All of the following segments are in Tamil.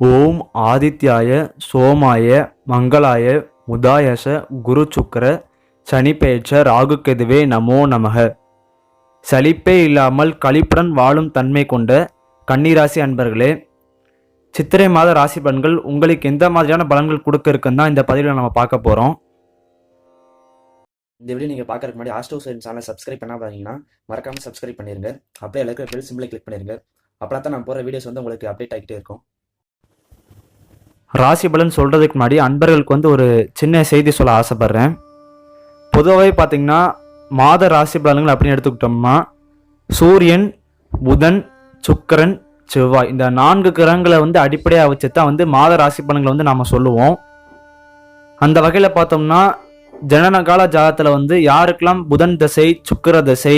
ஓம் ஆதித்யாய சோமாய மங்களாய முதாயச குரு சுக்கர சனிப்பெயர்ச்ச ராகுக்கெதுவே நமோ நமக. சலிப்பே இல்லாமல் களிப்புடன் வாழும் தன்மை கொண்ட கன்னிராசி அன்பர்களே சித்திரை மாத ராசி பலன்கள் உங்களுக்கு எந்த மாதிரியான பலன்கள் கொடுக்க இருக்குன்னு தான் இந்த பதிவில் நம்ம பார்க்க போகிறோம் இந்த வீடியோ நீங்கள் பார்க்கறதுக்கு முன்னாடி ஆஸ்ட்ரோ சைன் சேனலை சப்ஸ்கிரைப் பண்ணால் பார்த்தீங்கன்னா மறக்காமல் சப்ஸ்கிரைப் பண்ணிருங்க. அப்படியே எல்லாருக்கும் பெல் சிம்பிளை கிளிக் பண்ணிடுங்க அப்போ தான் நான் போகிற வீடியோஸ் வந்து உங்களுக்கு அப்டேட் ஆகிட்டே இருக்கும். ராசி பலன் சொல்கிறதுக்கு முன்னாடி அன்பர்களுக்கு வந்து ஒரு சின்ன செய்தி சொல்ல ஆசைப்பட்றேன். பொதுவாகவே பார்த்திங்கன்னா மாத ராசி பலன்கள் அப்படின்னு எடுத்துக்கிட்டோம்னா சூரியன் புதன் சுக்கிரன் செவ்வாய். இந்த நான்கு கிரகங்களை வந்து அடிப்படையாக வச்சு தான் வந்து மாத ராசி பலன்களை வந்து நாம் சொல்லுவோம். அந்த வகையில் பார்த்தோம்னா ஜனனகால ஜாதத்தில் வந்து யாருக்கெல்லாம் புதன் தசை சுக்கிர தசை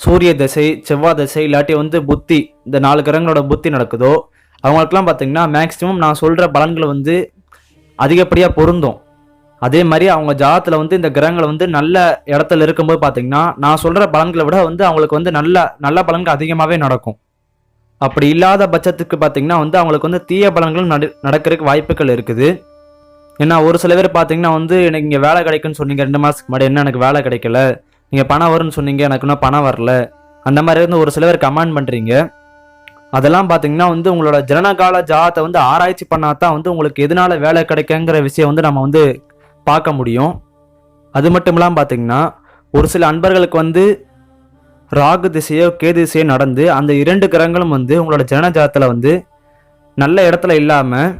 சூரிய தசை செவ்வாய் தசை இல்லாட்டி வந்து புத்தி இந்த நாலு கிரகங்களோட புத்தி நடக்குதோ அவங்களுக்கெல்லாம் பார்த்தீங்கன்னா மேக்ஸிமம் நான் சொல்கிற பலன்கள் வந்து அதிகப்படியாக பொருந்தும். அதே மாதிரி அவங்க ஜாதத்தில் வந்து இந்த கிரகங்களை வந்து நல்ல இடத்துல இருக்கும்போது பார்த்தீங்கன்னா நான் சொல்கிற பலன்களை விட வந்து அவங்களுக்கு வந்து நல்ல நல்ல பலன்கள் அதிகமாகவே நடக்கும். அப்படி இல்லாத பட்சத்துக்கு பார்த்தீங்கன்னா வந்து அவங்களுக்கு வந்து தீய பலன்கள் நடு நடக்கிறதுக்கு வாய்ப்புகள் இருக்குது. ஏன்னா ஒரு சில பேர் பார்த்தீங்கன்னா வந்து எனக்கு இங்கே வேலை கிடைக்குன்னு சொன்னீங்க ரெண்டு மாதத்துக்கு முன்னாடி என்ன எனக்கு வேலை கிடைக்கல நீங்கள் பணம் வரும்னு சொன்னீங்க எனக்கு இன்னும் பணம் வரல அந்த மாதிரி வந்து ஒரு சில பேர் கமெண்ட் பண்ணுறீங்க அதெல்லாம் பார்த்தீங்கன்னா வந்து உங்களோட ஜனனகால ஜாதத்தை வந்து ஆராய்ச்சி பண்ணாதான் வந்து உங்களுக்கு எதனால வேலை கிடைக்குங்கிற விஷயம் வந்து நம்ம வந்து பார்க்க முடியும். அது மட்டும் இல்லாமல் பார்த்தீங்கன்னா ஒரு சில அன்பர்களுக்கு வந்து ராகு திசையோ கேது திசையோ நடந்து அந்த இரண்டு கிரகங்களும் வந்து உங்களோட ஜனஜாதத்தில் வந்து நல்ல இடத்துல இல்லாமல்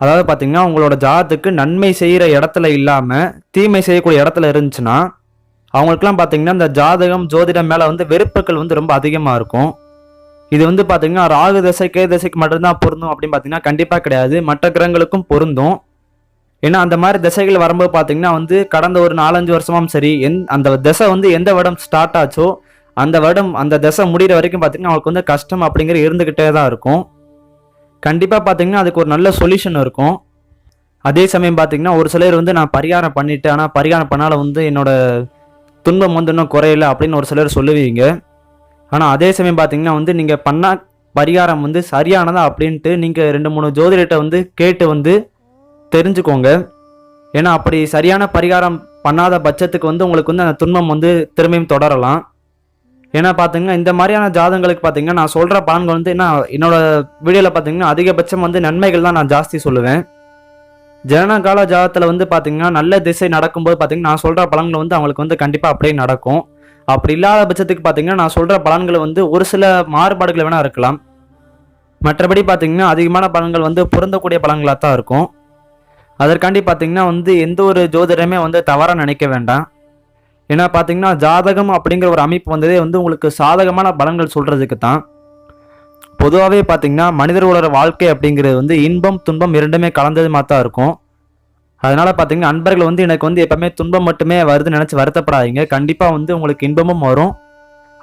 அதாவது பார்த்தீங்கன்னா உங்களோட ஜாதத்துக்கு நன்மை செய்கிற இடத்துல இல்லாமல் தீமை செய்யக்கூடிய இடத்துல இருந்துச்சுன்னா அவங்களுக்குலாம் பார்த்தீங்கன்னா இந்த ஜாதகம் ஜோதிடம் மேலே வந்து வெறுப்புகள் வந்து ரொம்ப அதிகமாக இருக்கும். இது வந்து பார்த்தீங்கன்னா ராகு தசை கே தசைக்கு மட்டும்தான் பொருந்தும் அப்படின்னு பார்த்தீங்கன்னா கண்டிப்பாக கிடையாது. மற்ற கிரகங்களுக்கும் பொருந்தும். ஏன்னா அந்த மாதிரி திசைகள் வரும்போது பார்த்தீங்கன்னா வந்து கடந்த ஒரு நாலஞ்சு வருஷமாவும் சரி எந் அந்த திசை வந்து எந்த வருடம் ஸ்டார்ட் ஆச்சோ அந்த வருடம் அந்த திசை முடிகிற வரைக்கும் பார்த்தீங்கன்னா அவங்களுக்கு வந்து கஷ்டம் அப்படிங்கிற இருந்துக்கிட்டே தான் இருக்கும். கண்டிப்பாக பார்த்தீங்கன்னா அதுக்கு ஒரு நல்ல சொல்யூஷன் இருக்கும். அதே சமயம் பார்த்தீங்கன்னா ஒரு சிலர் வந்து நான் பரிகாரம் பண்ணிட்டேன் ஆனால் பரிகாரம் பண்ணால் வந்து என்னோட துன்பம் வந்து இன்னும் குறையல அப்படின்னு ஒரு சிலர் சொல்லுவீங்க. ஆனால் அதே சமயம் பார்த்தீங்கன்னா வந்து நீங்கள் பண்ண பரிகாரம் வந்து சரியானதா அப்படின்ட்டு நீங்கள் ரெண்டு மூணு ஜோதிடர்கிட்ட வந்து கேட்டு வந்து தெரிஞ்சுக்கோங்க. ஏன்னா அப்படி சரியான பரிகாரம் பண்ணாத பட்சத்துக்கு வந்து உங்களுக்கு வந்து அந்த துன்பம் வந்து திரும்பியும் தொடரலாம். ஏன்னா பார்த்தீங்கன்னா இந்த மாதிரியான ஜாதங்களுக்கு பார்த்தீங்கன்னா நான் சொல்கிற பலன்கள் வந்து என்ன என்னோட வீடியோவில் பார்த்தீங்கன்னா அதிகபட்சம் வந்து நன்மைகள் தான் நான் ஜாஸ்தி சொல்லுவேன். ஜனனகால ஜாதத்தில் வந்து பார்த்தீங்கன்னா நல்ல திசை நடக்கும்போது பார்த்தீங்கன்னா நான் சொல்கிற பலன்கள் வந்து அவங்களுக்கு வந்து கண்டிப்பாக அப்படியே நடக்கும். அப்படி இல்லாத பட்சத்துக்கு பார்த்தீங்கன்னா நான் சொல்கிற பலன்கள் வந்து ஒரு சில மாறுபாடுகள் வேணால் இருக்கலாம். மற்றபடி பார்த்தீங்கன்னா அதிகமான பலன்கள் வந்து பொருந்தக்கூடிய பலன்களாக தான் இருக்கும். அதற்காண்டி பார்த்தீங்கன்னா வந்து எந்த ஒரு ஜோதிடமே வந்து தவறாக நினைக்க வேண்டாம். ஏன்னா பார்த்தீங்கன்னா ஜாதகம் அப்படிங்கிற ஒரு அமைப்பு வந்ததே வந்து உங்களுக்கு சாதகமான பலன்கள் சொல்கிறதுக்கு தான். பொதுவாகவே பார்த்தீங்கன்னா மனிதர்களோட வாழ்க்கை அப்படிங்கிறது வந்து இன்பம் துன்பம் இரண்டுமே கலந்தது மாதிரி தான் இருக்கும். அதனால் பார்த்தீங்கன்னா அன்பர்கள் வந்து எனக்கு வந்து எப்போவுமே துன்பம் மட்டுமே வருதுன்னு நினச்சி வருத்தப்படாதீங்க. கண்டிப்பாக வந்து உங்களுக்கு இன்பமும் வரும்.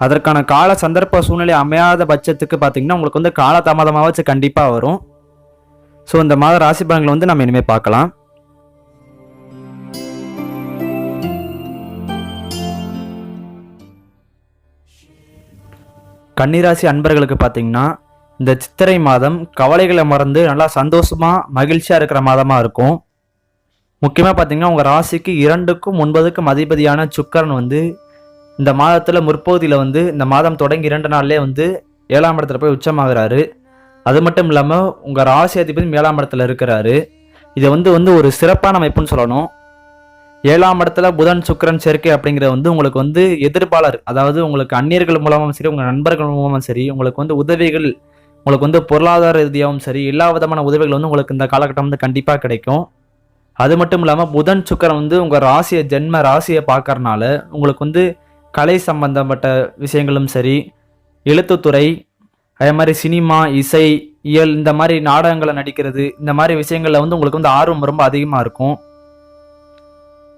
அதற்கான கால சந்தர்ப்ப சூழ்நிலை அமையாத பட்சத்துக்கு பார்த்தீங்கன்னா உங்களுக்கு வந்து காலதாமதமாக வச்சு கண்டிப்பாக வரும். ஸோ இந்த மாத ராசி பலன்களை வந்து நம்ம இனிமேல் பார்க்கலாம். கன்னிராசி அன்பர்களுக்கு பார்த்தீங்கன்னா இந்த சித்திரை மாதம் கவலைகளை மறந்து நல்லா சந்தோஷமாக மகிழ்ச்சியாக இருக்கிற மாதமாக இருக்கும். முக்கியமாக பார்த்தீங்கன்னா உங்கள் ராசிக்கு இரண்டுக்கும் ஒன்பதுக்கும் அதிபதியான சுக்கரன் வந்து இந்த மாதத்தில் முற்பகுதியில் வந்து இந்த மாதம் தொடங்கி இரண்டு நாள்லேயே வந்து ஏழாம் இடத்துல போய் உச்சமாகிறாரு. அது மட்டும் இல்லாமல் உங்கள் ராசி அதிபதி ஏழாம் இடத்துல இருக்கிறாரு. இதை வந்து வந்து ஒரு சிறப்பான அமைப்புன்னு சொல்லணும். ஏழாம் இடத்துல புதன் சுக்கிரன் சேர்க்கை அப்படிங்கிறது வந்து உங்களுக்கு வந்து எதிர்ப்பாளர் அதாவது உங்களுக்கு அந்நியர்கள் மூலமும் சரி உங்கள் நண்பர்கள் மூலமும் சரி உங்களுக்கு வந்து உதவிகள் உங்களுக்கு வந்து பொருளாதார ரீதியாகவும் சரி எல்லா விதமான உதவிகள் வந்து உங்களுக்கு இந்த காலகட்டம் வந்து கண்டிப்பாக கிடைக்கும். அது மட்டும் இல்லாமல் புதன் சுக்கரன் வந்து உங்கள் ராசியை ஜென்ம ராசியை பார்க்கறனால உங்களுக்கு வந்து கலை சம்பந்தப்பட்ட விஷயங்களும் சரி எழுத்துத்துறை அதே மாதிரி சினிமா இசை இயல் இந்த மாதிரி நாடகங்களை நடிக்கிறது இந்த மாதிரி விஷயங்களில் வந்து உங்களுக்கு வந்து ஆர்வம் ரொம்ப அதிகமாக இருக்கும்.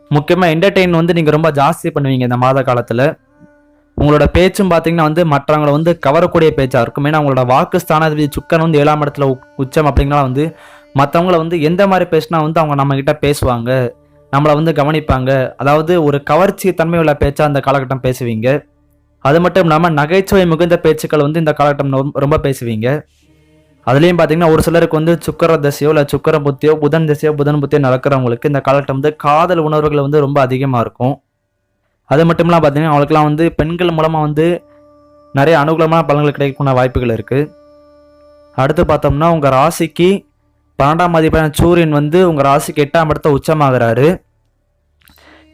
முக்கியமாக என்டர்டெயின் வந்து நீங்கள் ரொம்ப ஜாஸ்தி பண்ணுவீங்க இந்த மாத காலத்தில். உங்களோட பேச்சும் பார்த்தீங்கன்னா வந்து மற்றவங்களை வந்து கவரக்கூடிய பேச்சாக இருக்கும். ஏன்னா உங்களோட வாக்கு ஸ்தானாதிபதி சுக்கன் வந்து ஏழாம் இடத்துல உ- உச்சம் அப்படின்னா வந்து மற்றவங்கள வந்து எந்த மாதிரி பேசினா வந்து அவங்க நம்மக்கிட்ட பேசுவாங்க நம்மளை வந்து கவனிப்பாங்க. அதாவது ஒரு கவர்ச்சி தன்மை உள்ள பேச்சா அந்த காலகட்டம் பேசுவீங்க. அது மட்டும் இல்லாமல் நகைச்சுவை மிகுந்த பேச்சுக்கள் வந்து இந்த காலகட்டம் ரொம்ப- ரொம்ப பேசுவீங்க. அதுலேயும் பார்த்தீங்கன்னா ஒரு சிலருக்கு வந்து சுக்கர தசையோ இல்லை சுக்கர புத்தியோ புதன் தசையோ புதன் புத்தியோ நடக்கிறவங்களுக்கு இந்த காலகட்டம் வந்து காதல் உணர்வுகள் வந்து ரொம்ப அதிகமாக இருக்கும். அது மட்டும் இல்லாமல் பார்த்தீங்கன்னா அவங்களுக்குலாம் வந்து பெண்கள் மூலமாக வந்து நிறைய அனுகூலமான பலன்கள் கிடைக்கக்கூடிய வாய்ப்புகள் இருக்குது அடுத்து பார்த்தோம்னா உங்கள் ராசிக்கு பன்னெண்டாம் அதிபரான சூரியன் வந்து உங்கள் ராசிக்கு எட்டாம் இடத்த உச்சமாகிறாரு.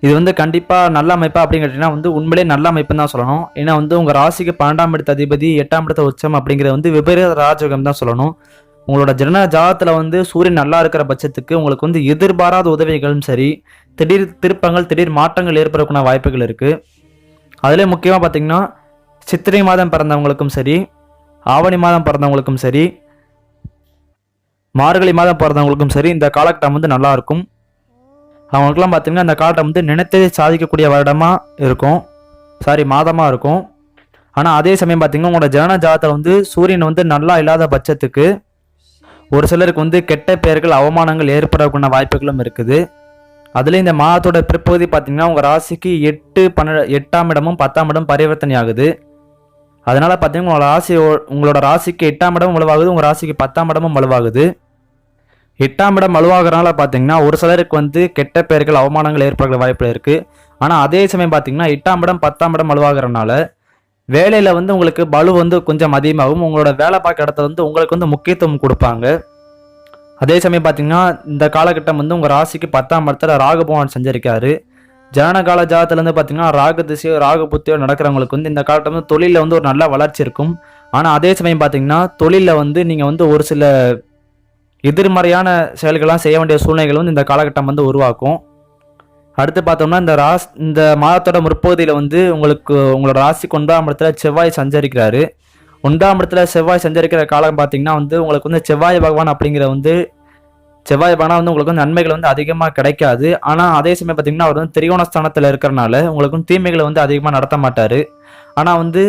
இது வந்து கண்டிப்பாக நல்ல அமைப்பா அப்படின்னு கேட்டிங்கன்னா வந்து உண்மையிலே நல்ல அமைப்புன்னு தான் சொல்லணும். ஏன்னா வந்து உங்கள் ராசிக்கு பன்னெண்டாம் இடத்த அதிபதி எட்டாம் இடத்த உச்சம் அப்படிங்கிறது வந்து விபரீத ராஜயோகம் தான் சொல்லணும். உங்களோட ஜன ஜாதத்தில் வந்து சூரியன் நல்லா இருக்கிற பட்சத்துக்கு உங்களுக்கு வந்து எதிர்பாராத உதவிகளும் சரி திடீர் திருப்பங்கள் திடீர் மாற்றங்கள் ஏற்படக்கூடிய வாய்ப்புகள் இருக்குது அதிலே முக்கியமாக பார்த்தீங்கன்னா சித்திரை மாதம் பிறந்தவங்களுக்கும் சரி ஆவணி மாதம் பிறந்தவங்களுக்கும் சரி மார்கழி மாதம் பிறந்தவங்களுக்கும் சரி இந்த காலகட்டம் வந்து நல்லா இருக்கும் அவங்களுக்குலாம் பார்த்தீங்கன்னா இந்த காலகட்டம் வந்து நினைத்ததை சாதிக்கக்கூடிய வருடமாக இருக்கும். சாரி மாதமாக இருக்கும். ஆனால் அதே சமயம் பார்த்தீங்கன்னா உங்களோட ஜனன ஜாதத்தில் வந்து சூரியன் வந்து நல்லா இல்லாத பட்சத்துக்கு ஒரு சிலருக்கு வந்து கெட்ட பெயர்கள் அவமானங்கள் ஏற்படக்கூடிய வாய்ப்புகளும் இருக்குது. அதுலேயும் இந்த மாதத்தோட பிற்பகுதி பார்த்தீங்கன்னா உங்கள் ராசிக்கு எட்டு பன்னெண்டு எட்டாம் இடமும் பத்தாம் இடம் பரிவர்த்தனை ஆகுது. அதனால் பார்த்தீங்கன்னா உங்களோட ராசி உங்களோட ராசிக்கு எட்டாம் இடமும் வலுவாகுது உங்கள் ராசிக்கு பத்தாம் இடமும் வலுவாகுது. எட்டாம் இடம் வலுவாகிறனால பார்த்தீங்கன்னா ஒரு சிலருக்கு வந்து கெட்ட பெயர்கள் அவமானங்கள் ஏற்படுற வாய்ப்பு இருக்குது ஆனால் அதே சமயம் பார்த்தீங்கன்னா எட்டாம் இடம் பத்தாம் இடம் வலுவாகிறனால வேலையில் வந்து உங்களுக்கு பலு வந்து கொஞ்சம் அதிகமாகும். உங்களோட வேலை பார்க்க இடத்துல வந்து உங்களுக்கு வந்து முக்கியத்துவம் கொடுப்பாங்க. அதே சமயம் பார்த்தீங்கன்னா இந்த காலகட்டம் வந்து உங்கள் ராசிக்கு பத்தாம் இடத்துல ராகுபவான் செஞ்சிருக்காரு. ஜனனகால ஜாதத்துலேருந்து பார்த்தீங்கன்னா ராகு திசையோ ராகு புத்தியோ நடக்கிறவங்களுக்கு வந்து இந்த காலகட்டம் வந்து தொழிலில் வந்து ஒரு நல்ல வளர்ச்சி இருக்கும். ஆனால் அதே சமயம் பார்த்தீங்கன்னா தொழிலில் வந்து நீங்கள் வந்து ஒரு சில எதிர்மறையான செயல்கள்லாம் செய்ய வேண்டிய சூழ்நிலைகள் வந்து இந்த காலகட்டம் வந்து உருவாக்கும். அடுத்து பார்த்தோம்னா இந்த ராஸ் இந்த மாதத்தோட முற்பகுதியில் வந்து உங்களுக்கு உங்களோட ராசிக்கு ஒன்றாம் இடத்துல செவ்வாய் சஞ்சரிக்கிறாரு. ஒன்றாம் இடத்துல செவ்வாய் சஞ்சரிக்கிற காலம் பார்த்தீங்கன்னா வந்து உங்களுக்கு வந்து செவ்வாய் பகவான் அப்படிங்கிற வந்து செவ்வாய் பகவான் வந்து உங்களுக்கு வந்து நன்மைகள் வந்து அதிகமாக கிடைக்காது. ஆனால் அதே சமயம் பார்த்தீங்கன்னா அவர் வந்து திரிகோணஸ்தானத்தில் இருக்கிறனால உங்களுக்கு தீமைகளை வந்து அதிகமாக நடத்த மாட்டார். ஆனால் வந்து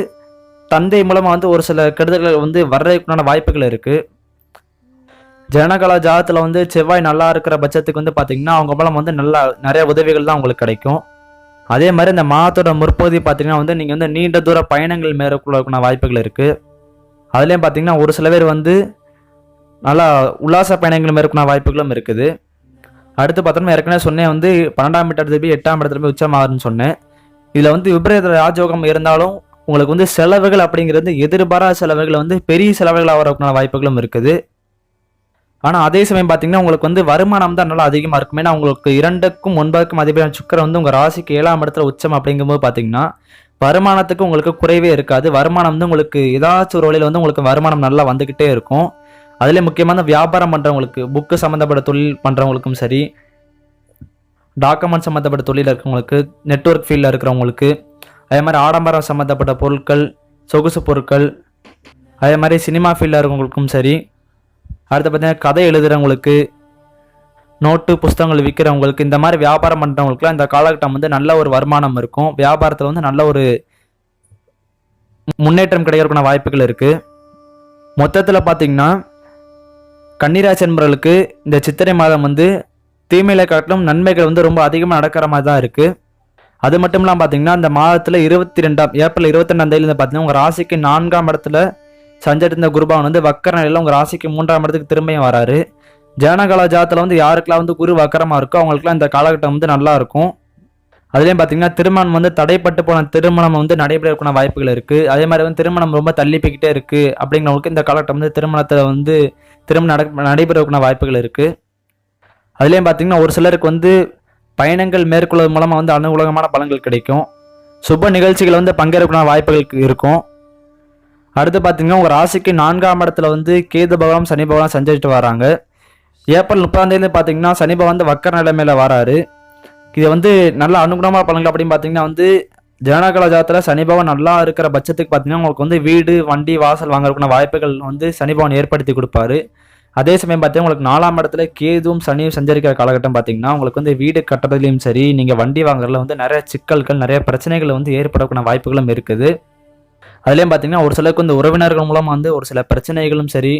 தந்தை மூலமாக வந்து ஒரு சில கெடுதல்கள் வந்து வர்றதுக்குண்டான வாய்ப்புகள் இருக்குது ஜனகலா ஜாதத்தில் வந்து செவ்வாய் நல்லா இருக்கிற பட்சத்துக்கு வந்து பார்த்தீங்கன்னா அவங்க மூலம் வந்து நல்லா நிறைய உதவிகள் தான் உங்களுக்கு கிடைக்கும். அதே மாதிரி இந்த மாதத்தோட முற்பகுதி பார்த்தீங்கன்னா வந்து நீங்கள் வந்து நீண்ட தூர பயணங்கள் மேற்கொள்ளக்கூடிய வாய்ப்புகள் இருக்குது அதுலேயும் பார்த்தீங்கன்னா ஒரு சில பேர் வந்து நல்லா உல்லாச பயணங்கள் மேற்கொள்ள வாய்ப்புகளும் இருக்குது. அடுத்து பார்த்தோம்னா ஏற்கனவே சொன்னேன் வந்து பன்னெண்டாம் இடத்துல போய் எட்டாம் இடத்துல போய் உச்சமாகுதுன்னு சொன்னேன். இதில் வந்து விபரீத ராஜயோகம் இருந்தாலும் உங்களுக்கு வந்து செலவுகள் அப்படிங்கிறது எதிர்பாராத செலவுகள் வந்து பெரிய செலவுகள் ஆகிறதுக்கான வாய்ப்புகளும் இருக்குது. ஆனால் அதே சமயம் பார்த்தீங்கன்னா உங்களுக்கு வந்து வருமானம் தான் நல்லா அதிகமாக இருக்கும். ஏன்னா உங்களுக்கு இரண்டுக்கும் ஒன்பதுக்கும் அதிபதியான சுக்கரன் வந்து உங்கள் ராசிக்கு ஏழாம் இடத்துல உச்சம் அப்படிங்கும்போது பார்த்தீங்கன்னா வருமானத்துக்கு உங்களுக்கு குறைவே இருக்காது. வருமானம் வந்து உங்களுக்கு ஏதாச்சும் ஒரு வழியில் வந்து உங்களுக்கு வருமானம் நல்லா வந்துக்கிட்டே இருக்கும். அதிலே முக்கியமான வியாபாரம் பண்ணுறவங்களுக்கு புக்கு சம்மந்தப்பட்ட தொழில் பண்ணுறவங்களுக்கும் சரி டாக்குமெண்ட் சம்மந்தப்பட்ட தொழில் இருக்கிறவங்களுக்கு நெட்வொர்க் ஃபீல்டில் இருக்கிறவங்களுக்கு அதே மாதிரி ஆடம்பரம் சம்மந்தப்பட்ட பொருட்கள் சொகுசு பொருட்கள் அதே மாதிரி சினிமா ஃபீல்டில் இருக்கிறவங்களுக்கும் சரி அடுத்து பார்த்தீங்கன்னா கதை எழுதுகிறவங்களுக்கு நோட்டு புஸ்தகங்கள் விற்கிறவங்களுக்கு இந்த மாதிரி வியாபாரம் பண்ணுறவங்களுக்குலாம் இந்த காலகட்டம் வந்து நல்ல ஒரு வருமானம் இருக்கும். வியாபாரத்தில் வந்து நல்ல ஒரு முன்னேற்றம் கிடைக்கிறதுக்கான வாய்ப்புகள் இருக்குது மொத்தத்தில் பார்த்தீங்கன்னா கன்னிராசி என்பவர்களுக்கு இந்த சித்திரை மாதம் வந்து தீமையில காட்டிலும் நன்மைகள் வந்து ரொம்ப அதிகமாக நடக்கிற மாதிரி தான் இருக்குது அது மட்டும் இல்லாமல் பார்த்தீங்கன்னா இந்த மாதத்தில் இருபத்தி ரெண்டாம் ஏப்ரல் இருபத்தி ரெண்டாம் தேதியிலேருந்து பார்த்தீங்கன்னா உங்கள் ராசிக்கு நான்காம் இடத்துல சஞ்சரித்த குருபவன் வந்து வக்கர நிலையில் உங்கள் ராசிக்கு மூன்றாம் இடத்துக்கு திரும்பியும் வராரு. ஜனகலா ஜாதத்தில் வந்து யாருக்கெல்லாம் வந்து குரு வக்கரமாக இருக்கோ அவங்களுக்குலாம் இந்த காலகட்டம் வந்து நல்லா இருக்கும். அதுலேயும் பார்த்தீங்கன்னா திருமணம் வந்து தடைப்பட்டு போன திருமணம் வந்து நடைபெறக்கூடிய வாய்ப்புகள் இருக்குது அதே மாதிரி வந்து திருமணம் ரொம்ப தள்ளி போய்கிட்டே இருக்குது அப்படிங்கிறவங்களுக்கு இந்த காலகட்டம் வந்து திருமணத்தில் வந்து திருமணம் நட நடைபெறக்கூடிய வாய்ப்புகள் இருக்குது அதுலேயும் பார்த்தீங்கன்னா ஒரு சிலருக்கு வந்து பயணங்கள் மேற்கொள்வது மூலமாக வந்து அனுகூலமான பலன்கள் கிடைக்கும். சுப நிகழ்ச்சிகள் வந்து பங்கேற்கக்கூடிய வாய்ப்புகள் இருக்கும். அடுத்து பார்த்தீங்கன்னா உங்கள் ராசிக்கு நான்காம் இடத்துல வந்து கேது பகவான் சனி பகவான் சஞ்சரிட்டு வராங்க. ஏப்ரல் முப்பதாம் தேதி பார்த்தீங்கன்னா சனி பகவான் வந்து வக்கர நிலைமையில வராரு. இது வந்து நல்ல அனுகுணமாக பலன்கள் அப்படின்னு பார்த்தீங்கன்னா வந்து ஜனகல ஜாதத்தில் சனி பகவான் நல்லா இருக்கிற பட்சத்துக்கு பார்த்தீங்கன்னா உங்களுக்கு வந்து வீடு வண்டி வாசல் வாங்குறதுக்குன வாய்ப்புகள் வந்து சனி பகவான் ஏற்படுத்தி கொடுப்பாரு. அதே சமயம் பார்த்தீங்கன்னா உங்களுக்கு நாலாம் இடத்துல கேதுவும் சனியும் சஞ்சரிக்கிற காலகட்டம் பார்த்தீங்கன்னா உங்களுக்கு வந்து வீடு கட்டுறதுலையும் சரி நீங்கள் வண்டி வாங்குறதுல வந்து நிறைய சிக்கல்கள் நிறைய பிரச்சனைகள் வந்து ஏற்படக்கூடிய வாய்ப்புகளும் இருக்குது. அதுலேயும் பார்த்தீங்கன்னா ஒரு சிலருக்கு வந்து உறவினர்கள் மூலமாக வந்து ஒரு சில பிரச்சனைகளும் சரி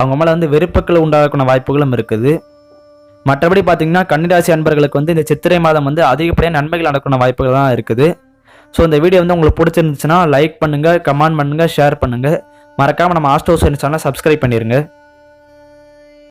அவங்க மேலே வந்து வெறுப்புகள் உண்டாகக்கூடிய வாய்ப்புகளும் இருக்குது. மற்றபடி பார்த்தீங்கன்னா கன்னிராசி அன்பர்களுக்கு வந்து இந்த சித்திரை மாதம் வந்து அதிகப்படியாக நன்மைகள் நடக்கணும் வாய்ப்புகள் தான் இருக்குது. ஸோ இந்த வீடியோ வந்து உங்களுக்கு பிடிச்சிருந்துச்சுன்னா லைக் பண்ணுங்கள் கமெண்ட் பண்ணுங்கள் ஷேர் பண்ணுங்கள் மறக்காமல் நம்ம ஆஸ்ட்ரோ சயின்ஸ் சேனலை சப்ஸ்கிரைப் பண்ணிடுங்க